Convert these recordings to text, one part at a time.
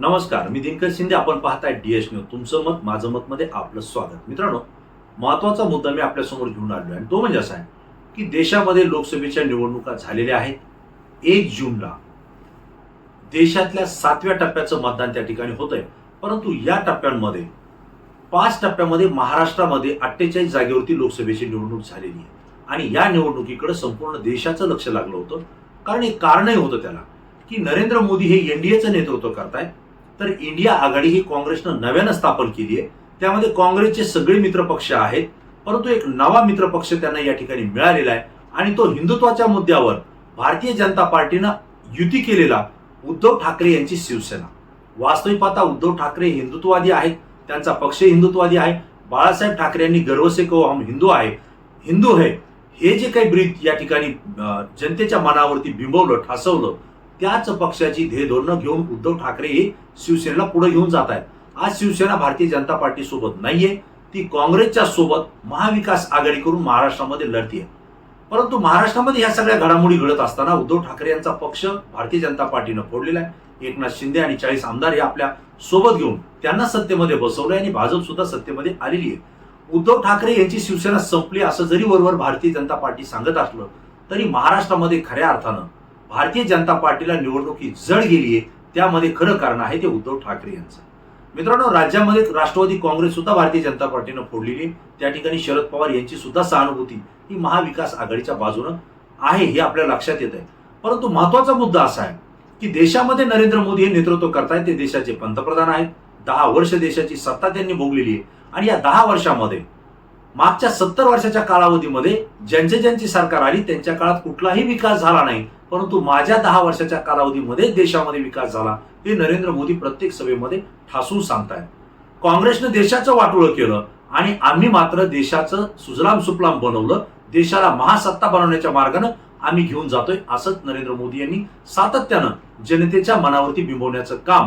नमस्कार मी दिनकर शिंदे. आपण पाहताय डीएस न्यूज तुमचं मत माझं मत मध्ये आपलं स्वागत. मित्रांनो महत्त्वाचा मुद्दा मी आपल्यासमोर घेऊन आलो आणि तो म्हणजे असा आहे की देशामध्ये लोकसभेच्या निवडणुका झालेल्या आहेत. एक जूनला देशातल्या सातव्या टप्प्याचं मतदान त्या ठिकाणी होत आहे परंतु या टप्प्यांमध्ये पाच टप्प्यामध्ये महाराष्ट्रामध्ये अठ्ठेचाळीस जागेवरती लोकसभेची निवडणूक झालेली आहे. आणि या निवडणुकीकडे संपूर्ण देशाचं लक्ष लागलं होतं. कारण एक कारणही होतं त्याला की नरेंद्र मोदी हे एनडीएचं नेतृत्व करतायत. तर इंडिया आघाडी ही काँग्रेसनं नव्यानं स्थापन केली आहे. त्यामध्ये काँग्रेसचे सगळे मित्रपक्ष आहेत. परंतु एक नवा मित्रपक्ष त्यांना या ठिकाणी मिळालेला आहे. आणि तो हिंदुत्वाच्या मुद्द्यावर भारतीय जनता पार्टीनं युती केलेला उद्धव ठाकरे यांची शिवसेना. वास्तविक पाहता उद्धव ठाकरे हिंदुत्ववादी आहेत. त्यांचा पक्ष हिंदुत्ववादी आहे. बाळासाहेब ठाकरे यांनी गर्व से कहो हम हिंदू आहे. हिंदू आहे हे जे काही ब्रीद या ठिकाणी जनतेच्या मनावरती बिंबवलं ठासवलं त्याच पक्षाची ध्येय धोरणं घेऊन उद्धव ठाकरे हे शिवसेनेला पुढे घेऊन जात आहेत. आज शिवसेना भारतीय जनता पार्टी सोबत नाहीये ती काँग्रेसच्या सोबत महाविकास आघाडी करून महाराष्ट्रामध्ये लढतीये. परंतु महाराष्ट्रामध्ये ह्या सगळ्या घडामोडी घडत असताना उद्धव ठाकरे यांचा पक्ष भारतीय जनता पार्टीनं फोडलेला आहे. एकनाथ शिंदे आणि चाळीस आमदार हे आपल्यासोबत घेऊन त्यांना सत्तेमध्ये बसवलंय आणि भाजप सुद्धा सत्तेमध्ये आलेली आहे. उद्धव ठाकरे यांची शिवसेना संपली असं जरी वरवर भारतीय जनता पार्टी सांगत असलं तरी महाराष्ट्रामध्ये खऱ्या अर्थानं भारतीय जनता पार्टीला निवडणुकी जड गेली आहे त्यामध्ये खरं कारण आहे ते उद्धव ठाकरे यांचं. मित्रांनो राज्यामध्ये राष्ट्रवादी काँग्रेस सुद्धा भारतीय जनता पार्टीनं फोडलेली आहे. त्या ठिकाणी शरद पवार यांची सुद्धा सहानुभूती ही महाविकास आघाडीच्या बाजूनं आहे हे आपल्या लक्षात येत आहे परंतु महत्त्वाचा मुद्दा असा आहे की देशामध्ये नरेंद्र मोदी हे नेतृत्व करतायत ते देशाचे पंतप्रधान आहेत. दहा वर्ष देशाची सत्ता त्यांनी भोगलेली आहे. आणि या दहा वर्षामध्ये मागच्या सत्तर वर्षाच्या कालावधीमध्ये ज्यांचे ज्यांची सरकार आली त्यांच्या काळात कुठलाही विकास झाला नाही. परंतु माझ्या दहा वर्षाच्या कालावधीमध्ये देशामध्ये विकास झाला. हे नरेंद्र मोदी प्रत्येक सभेमध्ये ठासून सांगतायत. काँग्रेसनं देशाचं वाटोळं केलं आणि आम्ही मात्र देशाचं सुजलाम सुफलाम बनवलं. देशाला महासत्ता बनवण्याच्या मार्गानं आम्ही घेऊन जातोय असंच नरेंद्र मोदी यांनी सातत्यानं जनतेच्या मनावरती बिंबवण्याचं काम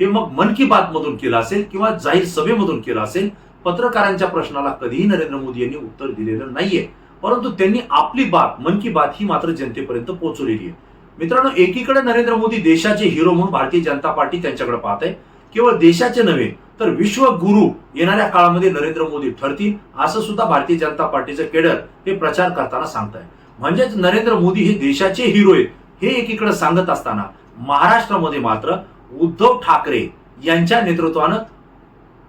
हे मग मन की बात मधून केलं असेल किंवा जाहीर सभेमधून केलं असेल पत्रकारांच्या प्रश्नाला कधीही नरेंद्र मोदी यांनी उत्तर दिलेलं नाहीये. परंतु त्यांनी आपली बात मन की बात ही मात्र जनतेपर्यंत पोहोचवलेली आहे. मित्रांनो एकीकडे नरेंद्र मोदी देशाचे हिरो म्हणून भारतीय जनता पार्टी त्यांच्याकडे पाहत आहे. केवळ देशाचे नव्हे तर विश्वगुरु येणाऱ्या काळामध्ये नरेंद्र मोदी ठरतील असं सुद्धा भारतीय जनता पार्टीचे केडर हे प्रचार करताना सांगताय. म्हणजेच नरेंद्र मोदी हे देशाचे हिरो आहेत हे एकीकडे सांगत असताना महाराष्ट्रामध्ये मात्र उद्धव ठाकरे यांच्या नेतृत्वानं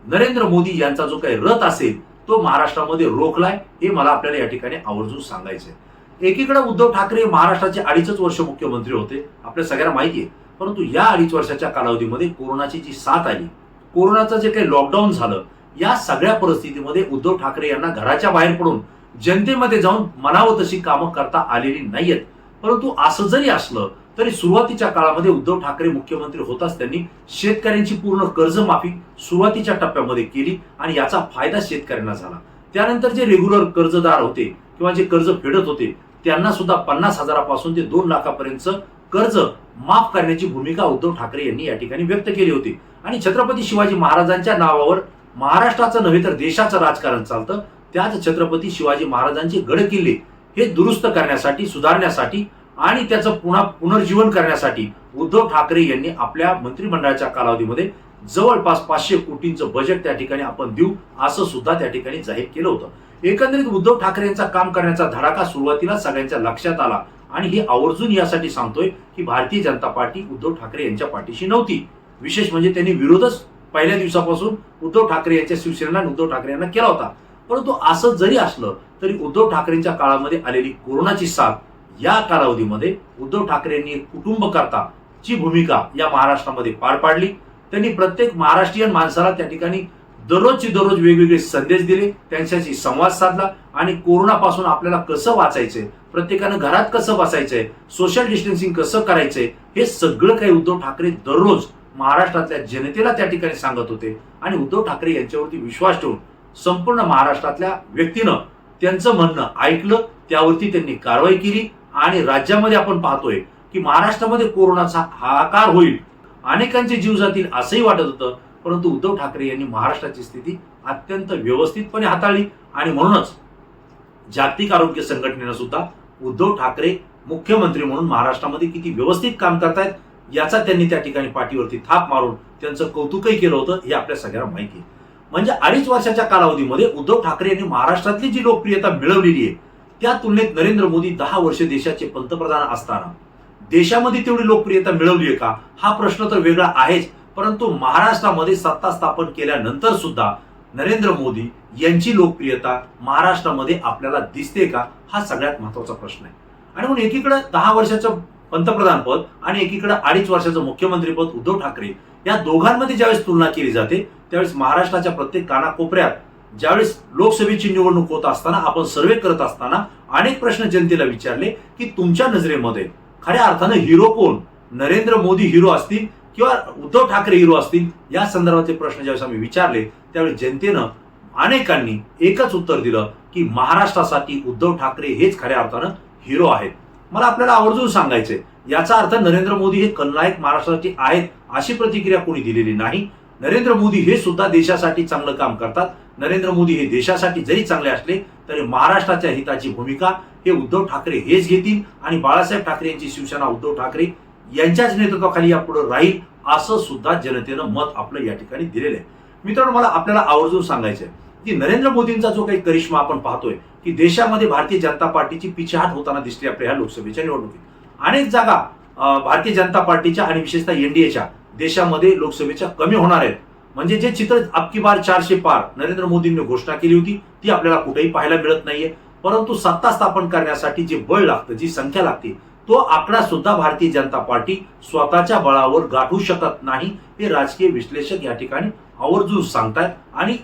नरेंद्र मोदी यांचा जो काही रथ असेल तो महाराष्ट्रामध्ये रोखलाय हे मला आपल्याला या ठिकाणी आवर्जून सांगायचंय. एकीकडे उद्धव ठाकरे महाराष्ट्राचे अडीचच वर्ष मुख्यमंत्री होते आपल्या सगळ्यांना माहिती आहे परंतु या अडीच वर्षाच्या कालावधीमध्ये कोरोनाची जी साथ आली कोरोनाचं जे काही लॉकडाऊन झालं या सगळ्या परिस्थितीमध्ये उद्धव ठाकरे यांना घराच्या बाहेर पडून जनतेमध्ये जाऊन मनावं तशी कामं करता आलेली नाहीयेत. परंतु असं जरी असलं तरी सुरुवातीच्या काळामध्ये उद्धव ठाकरे मुख्यमंत्री होताच त्यांनी शेतकऱ्यांची पूर्ण कर्जमाफी सुरुवातीच्या टप्प्यामध्ये केली आणि याचा फायदा शेतकऱ्यांना झाला. त्यानंतर जे रेग्युलर कर्जदार होते किंवा जे कर्ज फेडत होते त्यांना सुद्धा पन्नास हजारापासून ते दोन लाखापर्यंत कर्ज माफ करण्याची भूमिका उद्धव ठाकरे यांनी या ठिकाणी व्यक्त केली होती. आणि छत्रपती शिवाजी महाराजांच्या नावावर महाराष्ट्राचं नव्हे तर देशाचं राजकारण चालतं. त्याच छत्रपती शिवाजी महाराजांचे गड किल्ले हे दुरुस्त करण्यासाठी सुधारण्यासाठी आणि त्याचं पुन्हा पुनर्जीवन करण्यासाठी उद्धव ठाकरे यांनी आपल्या मंत्रिमंडळाच्या कालावधीमध्ये जवळपास पाचशे कोटींचं बजेट त्या ठिकाणी आपण देऊ असं सुद्धा त्या ठिकाणी जाहीर केलं होतं. एकंदरीत उद्धव ठाकरे यांचा काम करण्याचा धडाका सुरुवातीला सगळ्यांच्या लक्षात आला. आणि हे आवर्जून यासाठी सांगतोय की भारतीय जनता पार्टी उद्धव ठाकरे यांच्या पाठीशी नव्हती. विशेष म्हणजे त्यांनी विरोधच पहिल्या दिवसापासून उद्धव ठाकरे यांच्या शिवसेनेला उद्धव ठाकरे यांना केला होता. परंतु असं जरी असलं तरी उद्धव ठाकरेंच्या काळामध्ये आलेली कोरोनाची साथ या कालावधीमध्ये उद्धव ठाकरे यांनी एक कुटुंब करता ची भूमिका या महाराष्ट्रामध्ये पार पाडली. त्यांनी प्रत्येक महाराष्ट्रीयन माणसाला त्या ठिकाणी दररोजची दररोज वेगवेगळे संदेश दिले त्यांच्याशी संवाद साधला आणि कोरोनापासून आपल्याला कसं वाचायचंय प्रत्येकानं घरात कसं बसायचंय सोशल डिस्टन्सिंग कसं करायचंय हे सगळं काही उद्धव ठाकरे दररोज महाराष्ट्रातल्या जनतेला त्या ठिकाणी सांगत होते. आणि उद्धव ठाकरे यांच्यावरती विश्वास ठेवून संपूर्ण महाराष्ट्रातल्या व्यक्तीनं त्यांचं म्हणणं ऐकलं त्यावरती त्यांनी कारवाई केली. आणि राज्यामध्ये आपण पाहतोय की महाराष्ट्रामध्ये कोरोनाचा हाकार होईल. अनेकांचे जीव जातील असंही वाटत होतं परंतु उद्धव ठाकरे यांनी महाराष्ट्राची स्थिती अत्यंत व्यवस्थितपणे हाताळली आणि म्हणूनच जागतिक आरोग्य संघटनेनं सुद्धा उद्धव ठाकरे मुख्यमंत्री म्हणून महाराष्ट्रामध्ये किती व्यवस्थित काम करतायत याचा त्यांनी त्या ठिकाणी पाठीवरती थाप मारून त्यांचं कौतुकही केलं होतं हे आपल्या सगळ्यांना माहिती आहे. म्हणजे अडीच वर्षाच्या कालावधीमध्ये उद्धव ठाकरे यांनी महाराष्ट्रातली जी लोकप्रियता मिळवलेली आहे त्या तुलनेत नरेंद्र मोदी दहा वर्ष देशाचे पंतप्रधान असताना देशामध्ये तेवढी लोकप्रियता मिळवली आहे का? हा प्रश्न तर वेगळा आहेच. परंतु महाराष्ट्रामध्ये सत्ता स्थापन केल्यानंतर सुद्धा नरेंद्र मोदी यांची लोकप्रियता महाराष्ट्रामध्ये आपल्याला दिसते का? हा सगळ्यात महत्त्वाचा प्रश्न आहे. आणि म्हणून एकीकडे दहा वर्षाचं पंतप्रधान पद आणि एकीकडे अडीच वर्षाचं मुख्यमंत्री पद उद्धव ठाकरे या दोघांमध्ये ज्यावेळेस तुलना केली जाते त्यावेळेस महाराष्ट्राच्या प्रत्येक कानाकोपऱ्यात ज्यावेळेस लोकसभेची निवडणूक होत असताना आपण सर्वे करत असताना अनेक प्रश्न जनतेला विचारले की तुमच्या नजरेमध्ये खऱ्या अर्थानं हिरो कोण? नरेंद्र मोदी हिरो असतील किंवा उद्धव ठाकरे हिरो असतील? या संदर्भातले प्रश्न ज्यावेळेस आम्ही विचारले त्यावेळी जनतेनं अनेकांनी एकच उत्तर दिलं की महाराष्ट्रासाठी उद्धव ठाकरे हेच खऱ्या अर्थानं हिरो आहेत. मला आपल्याला आवर्जून सांगायचंय याचा अर्थ नरेंद्र मोदी हे खलनायक महाराष्ट्रासाठी आहेत अशी प्रतिक्रिया कोणी दिलेली नाही. नरेंद्र मोदी हे सुद्धा देशासाठी चांगलं काम करतात. नरेंद्र मोदी हे देशासाठी जरी चांगले असले तरी महाराष्ट्राच्या हिताची भूमिका हे उद्धव ठाकरे हेच घेतील आणि बाळासाहेब ठाकरे यांची शिवसेना उद्धव ठाकरे यांच्याच नेतृत्वाखाली यापुढे राहील असं सुद्धा जनतेनं मत आपलं या ठिकाणी दिलेलं आहे. मित्रांनो मला आपल्याला आवर्जून सांगायचं आहे की नरेंद्र मोदींचा जो काही करिश्मा आपण पाहतोय की देशामध्ये भारतीय जनता पार्टीची पिछाहाट होताना दिसली आपल्या ह्या लोकसभेच्या निवडणुकीत. अनेक जागा भारतीय जनता पार्टीच्या आणि विशेषतः एनडीएच्या देशामध्ये लोकसभेच्या कमी होणार आहेत. म्हणजे जे चित्र अबकी बार चारशे पार नरेंद्र मोदींनी घोषणा केली होती ती आपल्याला कुठेही पाहायला मिळत नाहीये. परंतु सत्ता स्थापन करण्यासाठी जे बळ लागतं जी संख्या लागते तो आकडा सुद्धा भारतीय जनता पार्टी स्वतःच्या बळावर गाठू शकत नाही हे राजकीय विश्लेषक या ठिकाणी आवर्जून सांगतायत. आणि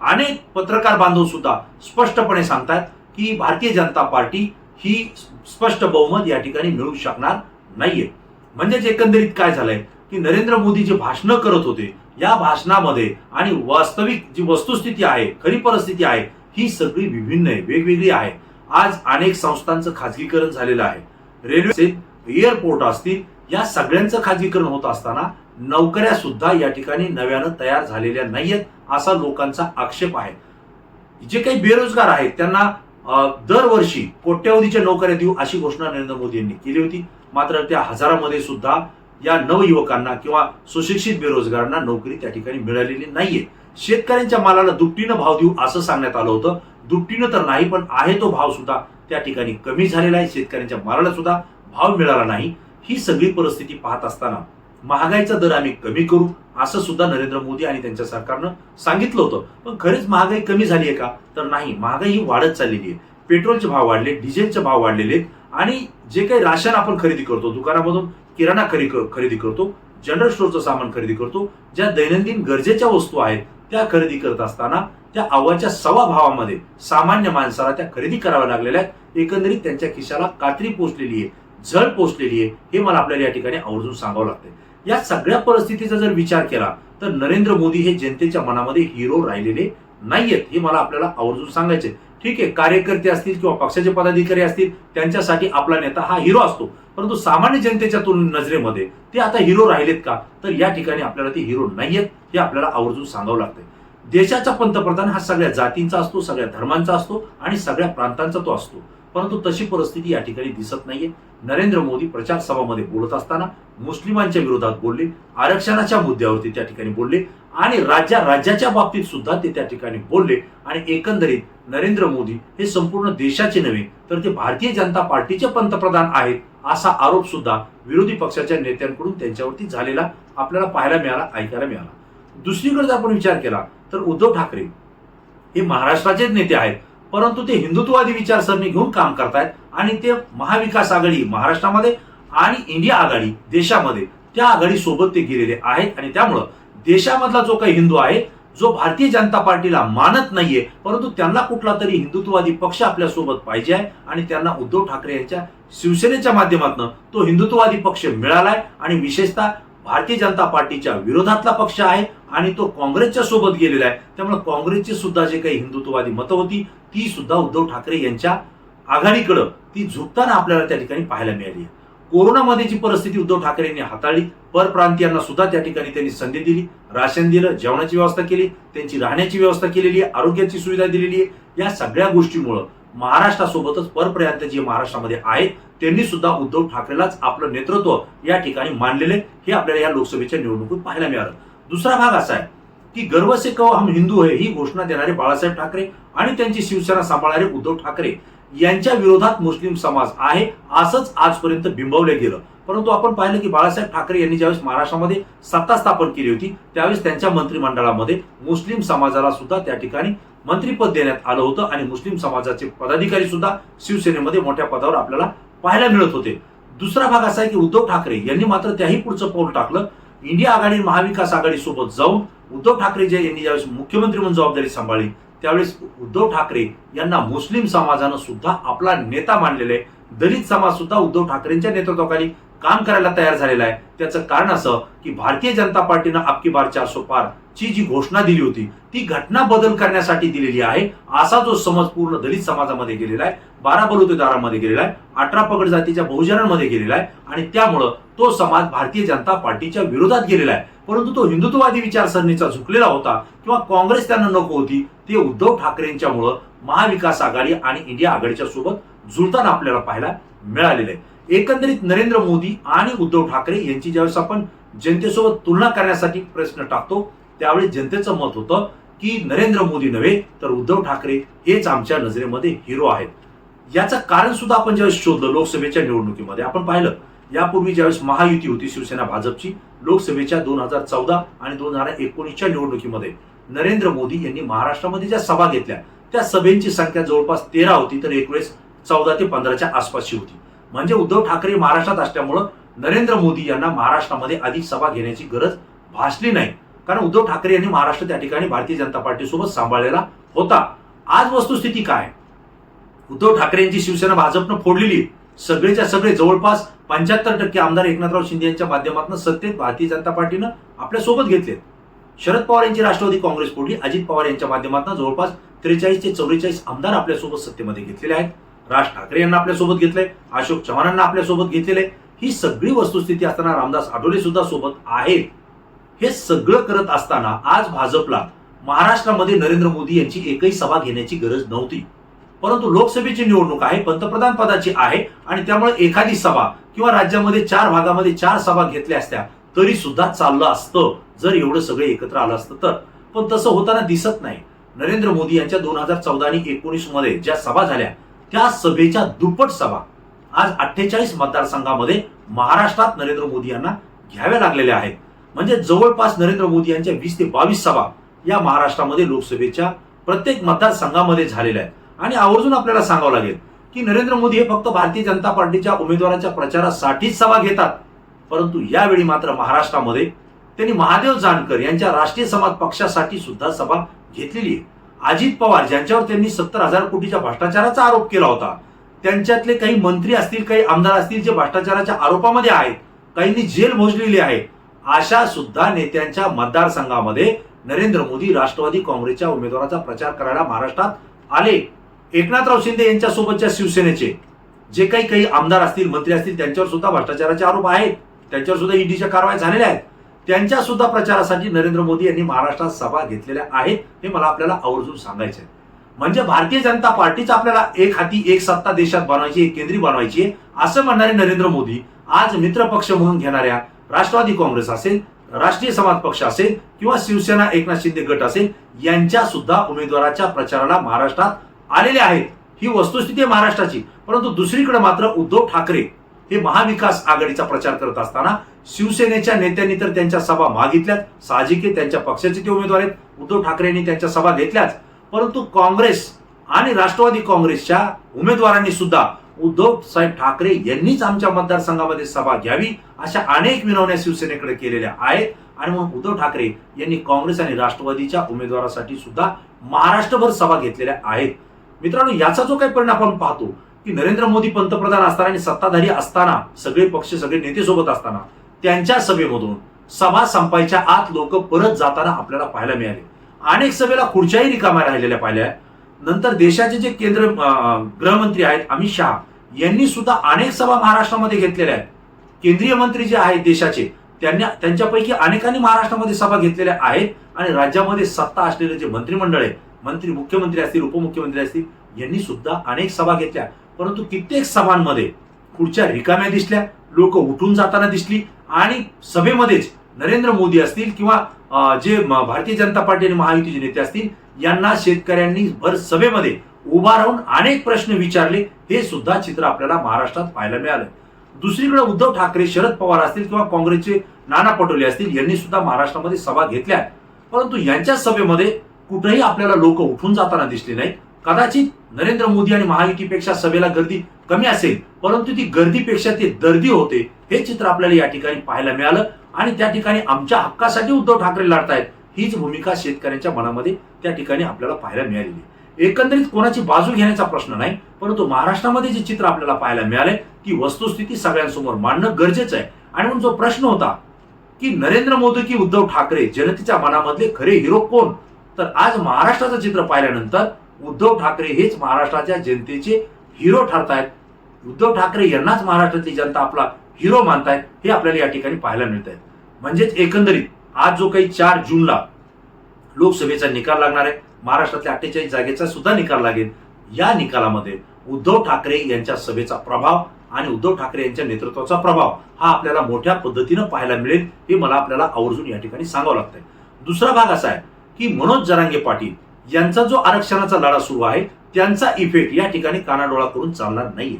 अनेक पत्रकार बांधव सुद्धा स्पष्टपणे सांगतायत की भारतीय जनता पार्टी ही स्पष्ट बहुमत या ठिकाणी मिळू शकणार नाहीये. म्हणजेच एकंदरीत काय झालंय की नरेंद्र मोदी जे भाषणं करत होते या भाषणामध्ये आणि वास्तविक जी वस्तुस्थिती आहे खरी परिस्थिती आहे ही सगळी विभिन्न आहे वेगवेगळी आहे. आज अनेक संस्थांचं खाजगीकरण झालेलं आहे. रेल्वे एअरपोर्ट असतील या सगळ्यांचं खाजगीकरण होत असताना नोकऱ्या सुद्धा या ठिकाणी नव्यानं तयार झालेल्या नाहीयेत असा लोकांचा आक्षेप आहे. जे काही बेरोजगार आहेत त्यांना दरवर्षी कोट्यवधीच्या नोकऱ्या देऊ अशी घोषणा नरेंद्र मोदी यांनी केली होती. मात्र त्या हजारामध्ये सुद्धा या नवयुवकांना किंवा सुशिक्षित बेरोजगारांना नोकरी त्या ठिकाणी मिळालेली नाहीये. शेतकऱ्यांच्या मालाला दुपटीनं भाव देऊ असं सांगण्यात आलं होतं. दुपटीनं तर नाही पण आहे तो भाव सुद्धा त्या ठिकाणी कमी झालेला आहे. शेतकऱ्यांच्या मालाला सुद्धा भाव मिळाला नाही. ही सगळी परिस्थिती पाहत असताना महागाईचा दर आम्ही कमी करू असं सुद्धा नरेंद्र मोदी आणि त्यांच्या सरकारनं सांगितलं होतं. पण खरीच महागाई कमी झाली आहे का? तर नाही. महागाई ही वाढत चाललेली आहे. पेट्रोलचे भाव वाढले डिझेलचे भाव वाढलेले आहेत. आणि जे काही राशन आपण खरेदी करतो दुकानामधून किराणा खरेदी खरेदी करतो जनरल स्टोअरचं सामान खरेदी करतो ज्या दैनंदिन गरजेच्या वस्तू आहेत त्या खरेदी करत असताना त्या अव्वाच्या सवा भावामध्ये सामान्य माणसाला त्या खरेदी कराव्या लागलेल्या आहेत. एकंदरीत त्यांच्या खिशाला कात्री पोचलेली आहे झळ पोचलेली आहे हे मला आपल्याला या ठिकाणी आवर्जून सांगावं लागतंय. या सगळ्या परिस्थितीचा जर विचार केला तर नरेंद्र मोदी हे जनतेच्या मनामध्ये हिरो राहिलेले नाहीयेत हे मला आपल्याला आवर्जून सांगायचे ठीक आहे कार्यकर्ते असतील किंवा पक्षाचे पदाधिकारी असतील त्यांच्यासाठी आपला नेता हा हिरो असतो. परंतु सामान्य जनतेच्या तुलने नजरेमध्ये ते आता हिरो राहिलेत का? तर या ठिकाणी आपल्याला ते हिरो नाहीयेत हे आपल्याला आवर्जून सांगावं लागतंय. देशाचा पंतप्रधान हा सगळ्या जातींचा असतो सगळ्या धर्मांचा असतो आणि सगळ्या प्रांतांचा तो असतो. परंतु तशी परिस्थिती या ठिकाणी दिसत नाहीये. नरेंद्र मोदी प्रचार सभामध्ये बोलत असताना मुस्लिमांच्या विरोधात बोलले आरक्षणाच्या मुद्द्यावरती त्या ठिकाणी बोलले आणि राज्या राज्याच्या बाबतीत सुद्धा ते त्या ठिकाणी बोलले आणि एकंदरीत नरेंद्र मोदी हे संपूर्ण देशाचे नव्हे तर ते भारतीय जनता पार्टीचे पंतप्रधान आहेत असा आरोप सुद्धा विरोधी पक्षाच्या नेत्यांकडून त्यांच्यावरती झालेला आपल्याला पाहायला मिळाला ऐकायला मिळाला. दुसरीकडे जर आपण विचार केला तर उद्धव ठाकरे हे महाराष्ट्राचेच नेते आहेत परंतु ते हिंदुत्ववादी विचारसरणी घेऊन काम करतायत आणि ते महाविकास आघाडी महाराष्ट्रामध्ये आणि इंडिया आघाडी देशामध्ये त्या आघाडी सोबत ते गेलेले आहेत आणि त्यामुळं देशामधला जो काही हिंदू आहे जो भारतीय जनता पार्टीला मानत नाहीये परंतु त्यांना कुठला तरी हिंदुत्ववादी पक्ष आपल्यासोबत पाहिजे आहे आणि त्यांना उद्धव ठाकरे यांच्या शिवसेनेच्या माध्यमातून तो हिंदुत्ववादी पक्ष मिळालाय आणि विशेषतः भारतीय जनता पार्टीच्या विरोधातला पक्ष आहे आणि तो काँग्रेसच्या सोबत गेलेला आहे. त्यामुळे काँग्रेसची सुद्धा जे काही हिंदुत्ववादी मतं होती ती सुद्धा उद्धव ठाकरे यांच्या आघाडीकडं ती झुकताना आपल्याला त्या ठिकाणी पाहायला मिळाली आहे. कोरोनामध्ये जी परिस्थिती उद्धव ठाकरे यांनी हाताळली परप्रांतीयांना सुद्धा त्या ठिकाणी त्यांनी संधी दिली राशन दिलं जेवणाची व्यवस्था केली त्यांची राहण्याची व्यवस्था केलेली आहे आरोग्याची सुविधा दिलेली आहे. या सगळ्या गोष्टीमुळं महाराष्ट्रासोबतच परप्रांत जे महाराष्ट्रामध्ये आहेत त्यांनी सुद्धा उद्धव ठाकरेलाच आपलं नेतृत्व या ठिकाणी मानलेले हे आपल्याला या लोकसभेच्या निवडणुकीत पाहायला मिळालं. दुसरा भाग असा आहे की गर्व से कहो हम हिंदू आहे ही घोषणा देणारे बाळासाहेब ठाकरे आणि त्यांची शिवसेना सांभाळणारे उद्धव ठाकरे यांच्या विरोधात मुस्लिम समाज आहे असंच आजपर्यंत बिंबवलं गेलं. परंतु आपण पाहिलं की बाळासाहेब ठाकरे यांनी ज्यावेळेस महाराष्ट्रामध्ये सत्ता स्थापन केली होती त्यावेळेस त्यांच्या मंत्रिमंडळामध्ये मुस्लिम समाजाला सुद्धा त्या ठिकाणी मंत्रिपद देण्यात आलं होतं आणि मुस्लिम समाजाचे पदाधिकारी सुद्धा शिवसेनेमध्ये मोठ्या पदावर आपल्याला पाहायला मिळत होते. दुसरा भाग असा आहे की उद्धव ठाकरे यांनी मात्र त्याही पुढचं पाऊल टाकलं. इंडिया आघाडी महाविकास आघाडी सोबत जाऊन उद्धव ठाकरे जे यांनी ज्यावेळेस मुख्यमंत्री म्हणून जबाबदारी सांभाळली त्यावेळेस उद्धव ठाकरे यांना मुस्लिम समाजानं सुद्धा आपला नेता मानलेले आहे. दलित समाज सुद्धा उद्धव ठाकरेंच्या नेतृत्वाखाली काम करायला तयार झालेला आहे. त्याचं कारण असं की भारतीय जनता पार्टीनं आपकी बार चारसो पार ची जी घोषणा दिली होती ती घटना बदल करण्यासाठी दिलेली आहे. असा जो समज पूर्ण दलित समाजामध्ये गेलेला आहे बारा बलुतेदारांमध्ये गेलेला आहे अठरा पगड जातीच्या बहुजनांमध्ये गेलेला आहे आणि त्यामुळं तो समाज भारतीय जनता पार्टीच्या विरोधात गेलेला आहे. परंतु तो हिंदुत्ववादी विचारसरणीचा झुकलेला होता किंवा काँग्रेस त्यांना नको होती ते उद्धव ठाकरेंच्यामुळं महाविकास आघाडी आणि इंडिया आघाडीच्या सोबत जुळताना आपल्याला पाहायला मिळालेलं आहे. एकंदरीत नरेंद्र मोदी आणि उद्धव ठाकरे यांची ज्यावेळेस आपण जनतेसोबत तुलना करण्यासाठी प्रश्न टाकतो त्यावेळी जनतेचं मत होतं की नरेंद्र मोदी नव्हे तर उद्धव ठाकरे हेच आमच्या नजरेमध्ये हिरो आहेत. याचं कारण सुद्धा आपण ज्यावेळेस शोधलं लोकसभेच्या निवडणुकीमध्ये आपण पाहिलं यापूर्वी ज्यावेळेस महायुती होती शिवसेना भाजपची लोकसभेच्या दोन हजार चौदा आणि दोन हजार एकोणीसच्या निवडणुकीमध्ये नरेंद्र मोदी यांनी महाराष्ट्रामध्ये ज्या सभा घेतल्या त्या सभेची संख्या जवळपास तेरा होती तर एक वेळेस चौदा ते पंधराच्या आसपासची होती. म्हणजे उद्धव ठाकरे महाराष्ट्रात असल्यामुळं नरेंद्र मोदी यांना महाराष्ट्रामध्ये अधिक सभा घेण्याची गरज भासली नाही. कारण उद्धव ठाकरे यांनी महाराष्ट्र त्या ठिकाणी भारतीय जनता पार्टीसोबत सांभाळलेला होता. आज वस्तुस्थिती काय? उद्धव ठाकरे यांची शिवसेना भाजपनं फोडलेली. सगळेच्या सगळे जवळपास पंच्याहत्तर टक्के आमदार एकनाथराव शिंदे यांच्या माध्यमातून सत्तेत भारतीय जनता पार्टीनं आपल्यासोबत घेतलेत. शरद पवार यांची राष्ट्रवादी काँग्रेस फोडली. अजित पवार यांच्या माध्यमातून जवळपास त्रेचाळीस ते चौवेचाळीस आमदार आपल्यासोबत सत्तेमध्ये घेतलेले आहेत. राज ठाकरे यांना आपल्यासोबत घेतलंय अशोक चव्हाणांना आपल्यासोबत घेतलेले ही सगळी वस्तुस्थिती असताना रामदास आठवले सुद्धा सोबत आहेत. हे सगळं करत असताना आज भाजपला महाराष्ट्रामध्ये नरेंद्र मोदी यांची एकही सभा घेण्याची गरज नव्हती. परंतु लोकसभेची निवडणूक आहे पंतप्रधान पदाची आहे आणि त्यामुळे एखादी सभा किंवा राज्यामध्ये चार भागामध्ये चार सभा घेतल्या असत्या तरी सुद्धा चाललं असतं जर एवढं सगळे एकत्र आलं असतं तर. पण तसं होताना दिसत नाही. नरेंद्र मोदी यांच्या दोन हजार चौदा आणि एकोणीसमध्ये ज्या सभा झाल्या त्या सभेच्या दुप्पट सभा आज अठ्ठेचाळीस मतदारसंघामध्ये महाराष्ट्रात नरेंद्र मोदी यांना घ्याव्या लागलेल्या आहेत. म्हणजे जवळपास नरेंद्र मोदी यांच्या वीस ते बावीस सभा या महाराष्ट्रामध्ये लोकसभेच्या प्रत्येक मतदारसंघामध्ये झालेल्या आहेत. आणि आवर्जून आपल्याला सांगावं लागेल की नरेंद्र मोदी हे फक्त भारतीय जनता पार्टीच्या उमेदवारांच्या प्रचारासाठीच सभा घेतात. परंतु यावेळी मात्र महाराष्ट्रामध्ये त्यांनी महादेव जानकर यांच्या राष्ट्रीय समाज पक्षासाठी सुद्धा सभा घेतलेली आहे. अजित पवार ज्यांच्यावर त्यांनी सत्तर हजार कोटीच्या भ्रष्टाचाराचा आरोप केला होता त्यांच्यातले काही मंत्री असतील काही आमदार असतील जे भ्रष्टाचाराच्या आरोपामध्ये आहेत काहींनी जेल भोजलेली आहे अशा सुद्धा नेत्यांच्या मतदारसंघामध्ये नरेंद्र मोदी राष्ट्रवादी काँग्रेसच्या उमेदवाराचा प्रचार करायला महाराष्ट्रात आले. एकनाथराव शिंदे यांच्या सोबतच्या शिवसेनेचे जे काही काही आमदार असतील मंत्री असतील त्यांच्यावर सुद्धा भ्रष्टाचाराचे आरोप आहेत. त्यांच्यावर सुद्धा ईडीच्या कारवाई झालेल्या आहेत. त्यांच्या सुद्धा प्रचारासाठी नरेंद्र मोदी यांनी महाराष्ट्रात सभा घेतलेल्या आहेत हे मला आपल्याला आवर्जून सांगायचं आहे म्हणजे भारतीय जनता पार्टीच आपल्याला एक हाती एक सत्ता देशात बनवायची एक केंद्री बनवायची आहे असं म्हणणारे नरेंद्र मोदी आज मित्र पक्ष म्हणून घेणाऱ्या राष्ट्रवादी काँग्रेस असेल राष्ट्रीय समाज पक्ष असेल किंवा शिवसेना एकनाथ शिंदे गट असेल यांच्या सुद्धा उमेदवाराच्या प्रचाराला महाराष्ट्रात आलेले आहेत. ही वस्तुस्थिती आहे महाराष्ट्राची. परंतु दुसरीकडे मात्र उद्धव ठाकरे हे महाविकास आघाडीचा प्रचार करत असताना शिवसेनेच्या नेत्यांनी तर त्यांच्या सभा मागितल्यात. साहजिके त्यांच्या पक्षाचे ते उमेदवार आहेत. उद्धव ठाकरेंनी त्यांच्या सभा घेतल्याच परंतु काँग्रेस आणि राष्ट्रवादी काँग्रेसच्या उमेदवारांनी सुद्धा उद्धव साहेब ठाकरे यांनीच आमच्या मतदारसंघामध्ये सभा घ्यावी अशा अनेक विनवण्या शिवसेनेकडे केलेल्या आहेत. आणि म्हणून उद्धव ठाकरे यांनी काँग्रेस आणि राष्ट्रवादीच्या उमेदवारासाठी सुद्धा महाराष्ट्रभर सभा घेतलेल्या आहेत. मित्रांनो याचा जो काही परिणाम आपण पाहतो की नरेंद्र मोदी पंतप्रधान असताना आणि सत्ताधारी असताना सगळे पक्ष सगळे नेते सोबत असताना त्यांच्या सभेमधून सभा संपायच्या आत लोक परत जाताना आपल्याला पाहायला मिळाले. अनेक सभेला खुर्च्याही रिकाम्या राहिलेल्या पाहिल्या. नंतर देशाचे जे केंद्र गृहमंत्री आहेत अमित शहा यांनी सुद्धा अनेक सभा महाराष्ट्रामध्ये घेतलेल्या आहेत. केंद्रीय मंत्री जे आहेत देशाचे त्यांनी त्यांच्यापैकी अनेकांनी महाराष्ट्रामध्ये सभा घेतलेल्या आहेत आणि राज्यामध्ये सत्ता असलेले जे मंत्रिमंडळ आहे मंत्री मुख्यमंत्री असतील उपमुख्यमंत्री असतील यांनी सुद्धा अनेक सभा घेतल्या. परंतु कित्येक सभांमध्ये खुर्च्या रिकाम्या दिसल्या लोक उठून जाताना दिसली आणि सभेमध्येच नरेंद्र मोदी असतील किंवा जे भारतीय जनता पार्टी आणि महायुतीचे नेते असतील यांना शेतकऱ्यांनी भर सभेमध्ये उभा राहून अनेक प्रश्न विचारले हे सुद्धा चित्र आपल्याला महाराष्ट्रात पाहायला मिळालं. दुसरीकडे उद्धव ठाकरे शरद पवार असतील किंवा काँग्रेसचे नाना पटोले असतील यांनी सुद्धा महाराष्ट्रामध्ये सभा घेतल्या. परंतु यांच्या सभेमध्ये कुठेही आपल्याला लोक उठून जाताना दिसले नाहीत. कदाचित नरेंद्र मोदी आणि महायुतीपेक्षा सभेला गर्दी कमी असेल परंतु ती गर्दीपेक्षा ते दर्दी होते हे चित्र आपल्याला या ठिकाणी पाहायला मिळालं. आणि त्या ठिकाणी आमच्या हक्कासाठी उद्धव ठाकरे लढतायत हीच भूमिका शेतकऱ्यांच्या मनामध्ये त्या ठिकाणी आपल्याला पाहायला मिळालेली एकंदरीत कोणाची बाजू घेण्याचा प्रश्न नाही परंतु महाराष्ट्रामध्ये जे चित्र आपल्याला पाहायला मिळाले ती वस्तुस्थिती सगळ्यांसमोर मांडणं गरजेचं आहे. आणि म्हणून जो प्रश्न होता की नरेंद्र मोदी की उद्धव ठाकरे जनतेच्या मनामधले खरे हिरो कोण? तर आज महाराष्ट्राचं चित्र पाहिल्यानंतर उद्धव ठाकरे हेच महाराष्ट्राच्या जनतेचे हिरो ठरतायत. उद्धव ठाकरे यांनाच महाराष्ट्रातली जनता आपला हिरो मानतायत हे आपल्याला या ठिकाणी पाहायला मिळत आहे म्हणजेच एकंदरीत आज जो काही चार जूनला लोकसभेचा निकाल लागणार आहे महाराष्ट्रातल्या अठ्ठेचाळीस जागेचा सुद्धा निकाल लागेल. या निकालामध्ये उद्धव ठाकरे यांच्या सभेचा प्रभाव आणि उद्धव ठाकरे यांच्या नेतृत्वाचा प्रभाव हा आपल्याला मोठ्या पद्धतीनं पाहायला मिळेल हे मला आपल्याला आवर्जून या ठिकाणी सांगावं लागतंय. दुसरा भाग असा आहे की मनोज जरांगे पाटील यांचा जो आरक्षणाचा लढा सुरू आहे त्यांचा इफेक्ट या ठिकाणी कानाडोळा करून चालणार नाहीये.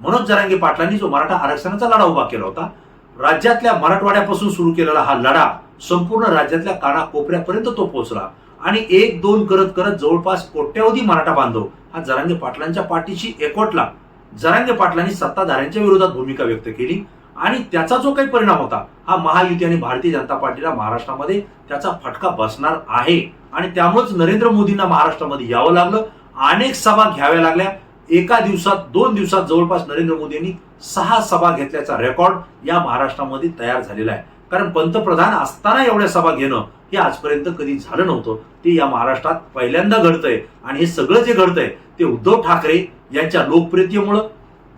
मनोज जरांगे पाटलांनी जो मराठा आरक्षणाचा लढा उभा केला होता राज्यातल्या मराठवाड्यापासून सुरू केलेला हा लढा संपूर्ण राज्यातल्या कानाकोपऱ्यापर्यंत तो पोहोचला आणि एक दोन करत करत जवळपास कोट्यावधी मराठा बांधव हा जरांगे पाटलांच्या पाठीशी एकवटला. जरांगे पाटलांनी सत्ताधाऱ्यांच्या विरोधात भूमिका व्यक्त केली. आणि त्याचा जो काही परिणाम होता हा महायुती आणि भारतीय जनता पार्टीला महाराष्ट्रामध्ये त्याचा फटका बसणार आहे. आणि त्यामुळेच नरेंद्र मोदींना महाराष्ट्रामध्ये यावं लागलं. अनेक सभा घ्याव्या लागल्या. एका दिवसात दोन दिवसात जवळपास नरेंद्र मोदी यांनी सहा सभा घेतल्याचा रेकॉर्ड या महाराष्ट्रामध्ये तयार झालेला आहे. कारण पंतप्रधान असताना एवढ्या सभा घेणं हे आजपर्यंत कधी झालं नव्हतं. ते या महाराष्ट्रात पहिल्यांदा घडतंय. आणि हे सगळं जे घडतंय ते उद्धव ठाकरे यांच्या लोकप्रियतेमुळं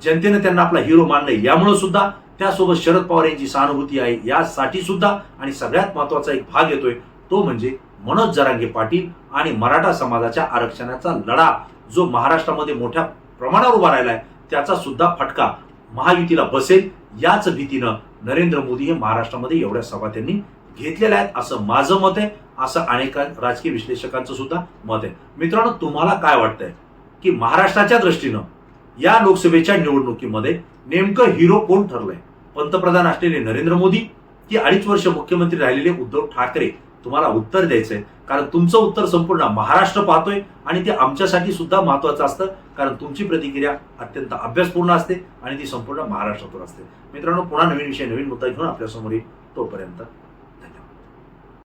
जनतेनं त्यांना आपला हिरो मानलंय. यामुळं सुद्धा त्यासोबत शरद पवार यांची सहानुभूती आहे यासाठी सुद्धा आणि सगळ्यात महत्त्वाचा एक भाग येतोय तो म्हणजे मनोज जरांगे पाटील आणि मराठा समाजाच्या आरक्षणाचा लढा जो महाराष्ट्रामध्ये मोठ्या प्रमाणावर उभा आहे त्याचा सुद्धा फटका महायुतीला बसेल याच भीतीनं नरेंद्र मोदी हे महाराष्ट्रामध्ये एवढ्या सभा त्यांनी घेतलेल्या आहेत असं माझं मत आहे असं अनेक राजकीय विश्लेषकांचं सुद्धा मत आहे. मित्रांनो तुम्हाला काय वाटतंय की महाराष्ट्राच्या दृष्टीनं या लोकसभेच्या निवडणुकीमध्ये नेमकं हिरो कोण ठरलंय? पंतप्रधान असलेले नरेंद्र मोदी की अडीच वर्ष मुख्यमंत्री राहिलेले उद्धव ठाकरे तुम्हाला उत्तर द्यायचंय. कारण तुमचं उत्तर संपूर्ण महाराष्ट्र पाहतोय आणि ते आमच्यासाठी सुद्धा महत्वाचं असतं. कारण तुमची प्रतिक्रिया अत्यंत अभ्यासपूर्ण असते आणि ती संपूर्ण महाराष्ट्रातून असते. मित्रांनो पुन्हा नवीन विषय नवीन मुद्दा घेऊन आपल्यासमोर येईल तोपर्यंत.